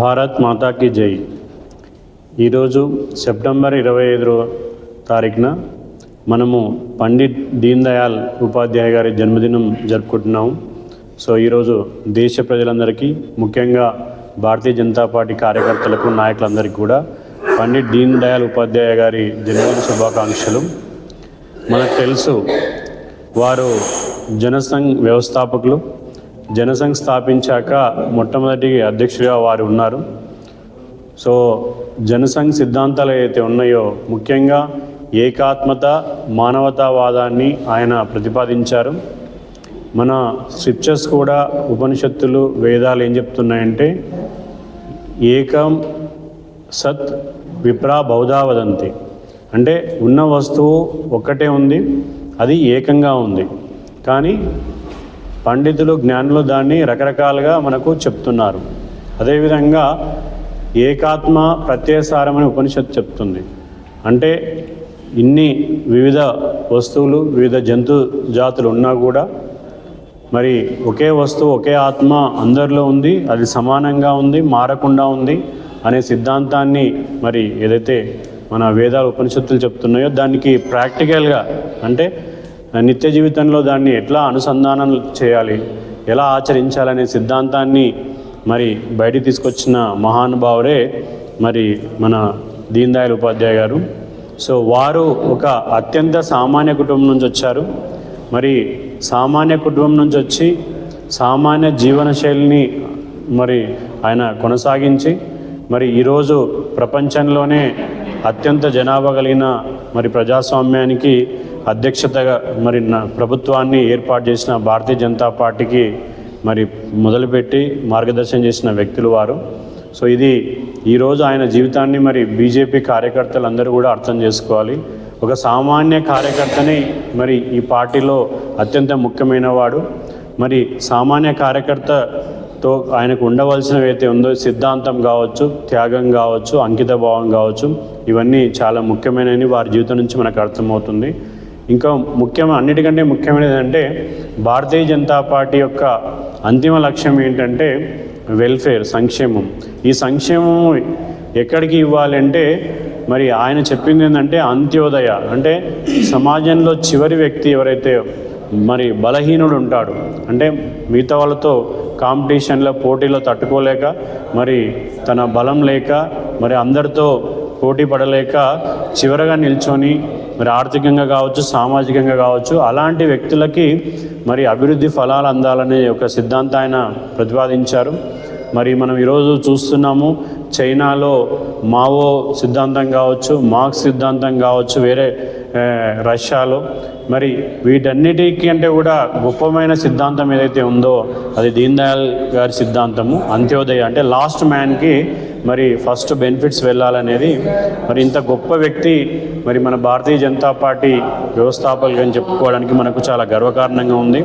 భారత్ మాతాకి జై. ఈరోజు సెప్టెంబర్ ఇరవై ఐదు తారీఖున మనము పండిట్ దీన్ దయాల్ ఉపాధ్యాయ గారి జన్మదినం జరుపుకుంటున్నాము సో ఈరోజు దేశ ప్రజలందరికీ ముఖ్యంగా భారతీయ జనతా పార్టీ కార్యకర్తలకు నాయకులందరికీ కూడా పండిట్ దీన్ దయాల్ ఉపాధ్యాయ గారి జన్మదిన శుభాకాంక్షలు. మనకు తెలుసు వారు జనసంఘ్ వ్యవస్థాపకులు జనసంఘ్ స్థాపించాక మొట్టమొదటి అధ్యక్షుడిగా వారు ఉన్నారు. సో జనసంఘ్ సిద్ధాంతాలు ఏవైతే ఉన్నాయో ముఖ్యంగా ఏకాత్మత మానవతావాదాన్ని ఆయన ప్రతిపాదించారు. మన స్క్రిప్చర్స్ కూడా ఉపనిషత్తులు వేదాలు ఏం చెప్తున్నాయంటే ఏకం సత్ విప్రా బౌధావదంతి అంటే ఉన్న వస్తువు ఒక్కటే ఉంది అది ఏకంగా ఉంది. కానీ పండితులు జ్ఞానులు దాన్ని రకరకాలుగా మనకు చెప్తున్నారు. అదేవిధంగా ఏకాత్మ ప్రత్యయసారమని ఉపనిషత్తు చెప్తుంది. అంటే ఇన్ని వివిధ వస్తువులు వివిధ జంతు జాతులు ఉన్నా కూడా మరి ఒకే వస్తువు ఒకే ఆత్మ అందరిలో ఉంది అది సమానంగా ఉంది మారకుండా ఉంది అనే సిద్ధాంతాన్ని మరి ఏదైతే మన వేదాలు ఉపనిషత్తులు చెప్తున్నాయో దానికి ప్రాక్టికల్గా అంటే నిత్య జీవితంలో దాన్ని ఎట్లా అనుసంధానం చేయాలి? ఎలా ఆచరించాలనే సిద్ధాంతాన్ని మరి బయటికి తీసుకొచ్చిన మహానుభావురే మరి మన దీన్ దయాళ్ ఉపాధ్యాయ గారు. సో వారు ఒక అత్యంత సామాన్య కుటుంబం నుంచి వచ్చారు. మరి సామాన్య కుటుంబం నుంచి వచ్చి సామాన్య జీవన శైలిని మరి ఆయన కొనసాగించి మరి ఈరోజు ప్రపంచంలోనే అత్యంత జనాభా కలిగిన మరి ప్రజాస్వామ్యానికి అధ్యక్షతగా మరి నా ప్రభుత్వాన్ని ఏర్పాటు చేసిన భారతీయ జనతా పార్టీకి మరి మొదలుపెట్టి మార్గదర్శనం చేసిన వ్యక్తులు వారు. సో ఇది ఈరోజు ఆయన జీవితాన్ని మరి బీజేపీ కార్యకర్తలు అందరూ కూడా అర్థం చేసుకోవాలి. ఒక సామాన్య కార్యకర్తని మరి ఈ పార్టీలో అత్యంత ముఖ్యమైన వాడు. మరి సామాన్య కార్యకర్తతో ఆయనకు ఉండవలసినవి అయితే ఉందో సిద్ధాంతం కావచ్చు త్యాగం కావచ్చు అంకిత భావం కావచ్చు ఇవన్నీ చాలా ముఖ్యమైనవి వారి జీవితం నుంచి మనకు అర్థమవుతుంది. ఇంకా ముఖ్యం అన్నిటికంటే ముఖ్యమైనది అంటే భారతీయ జనతా పార్టీ యొక్క అంతిమ లక్ష్యం ఏంటంటే వెల్ఫేర్ సంక్షేమం. ఈ సంక్షేమం ఎక్కడికి ఇవ్వాలంటే మరి ఆయన చెప్పింది ఏంటంటే అంత్యోదయ. అంటే సమాజంలో చివరి వ్యక్తి ఎవరైతే మరి బలహీనుడు ఉంటాడు అంటే మిగతా వాళ్ళతో కాంపిటీషన్లో పోటీలో తట్టుకోలేక మరి తన బలం లేక మరి అందరితో పోటీ పడలేక చివరగా నిల్చొని మరి ఆర్థికంగా కావచ్చు సామాజికంగా కావచ్చు అలాంటి వ్యక్తులకి మరి అభివృద్ధి ఫలాలు అందాలనే ఒక సిద్ధాంతం ఆయన ప్రతిపాదించారు. మరి మనం ఈరోజు చూస్తున్నాము చైనాలో మావో సిద్ధాంతం కావచ్చు మార్క్స్ సిద్ధాంతం కావచ్చు వేరే రష్యాలో. మరి వీటన్నిటికీ అంటే కూడా గొప్పమైన సిద్ధాంతం ఏదైతే ఉందో అది దీన్దయాళ్ గారి సిద్ధాంతము అంత్యోదయ. అంటే లాస్ట్ మ్యాన్కి మరి ఫస్ట్ బెనిఫిట్స్ వెళ్ళాలనేది మరి ఇంత గొప్ప వ్యక్తి మరి మన భారతీయ జనతా పార్టీ వ్యవస్థాపకులు అని చెప్పుకోవడానికి మనకు చాలా గర్వకారణంగా ఉంది.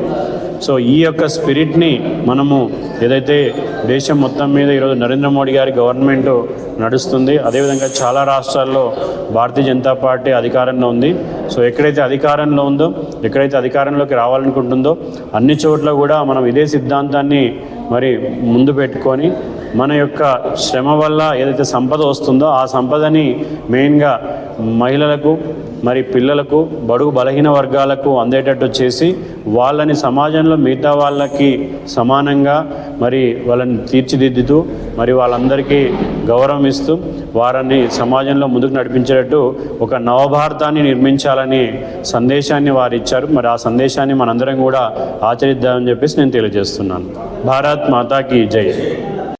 సో ఈ యొక్క స్పిరిట్ని మనము ఏదైతే దేశం మొత్తం మీద ఈరోజు నరేంద్ర మోడీ గారి గవర్నమెంట్ నడుస్తుంది అదేవిధంగా చాలా రాష్ట్రాల్లో భారతీయ జనతా పార్టీ అధికారంలో ఉంది. సో ఎక్కడైతే అధికారంలో ఉందో ఎక్కడైతే అధికారంలోకి రావాలనుకుంటుందో అన్ని చోట్ల కూడా మనం ఇదే సిద్ధాంతాన్ని మరి ముందు పెట్టుకొని మన యొక్క శ్రమ వల్ల ఏదైతే సంపద వస్తుందో ఆ సంపదని మెయిన్గా మహిళలకు మరి పిల్లలకు బడుగు బలహీన వర్గాలకు అందేటట్టు చేసి వాళ్ళని సమాజంలో మిగతా వాళ్ళకి సమానంగా మరి వాళ్ళని తీర్చిదిద్దుతూ మరి వాళ్ళందరికీ గౌరవం ఇస్తూ వారిని సమాజంలో ముందుకు నడిపించేటట్టు ఒక నవభారతాన్ని నిర్మించాలని సందేశాన్ని వారు ఇచ్చారు. మరి ఆ సందేశాన్ని మనందరం కూడా ఆచరిద్దామని చెప్పేసి నేను తెలియజేస్తున్నాను. భారత్ మాతాకి జై.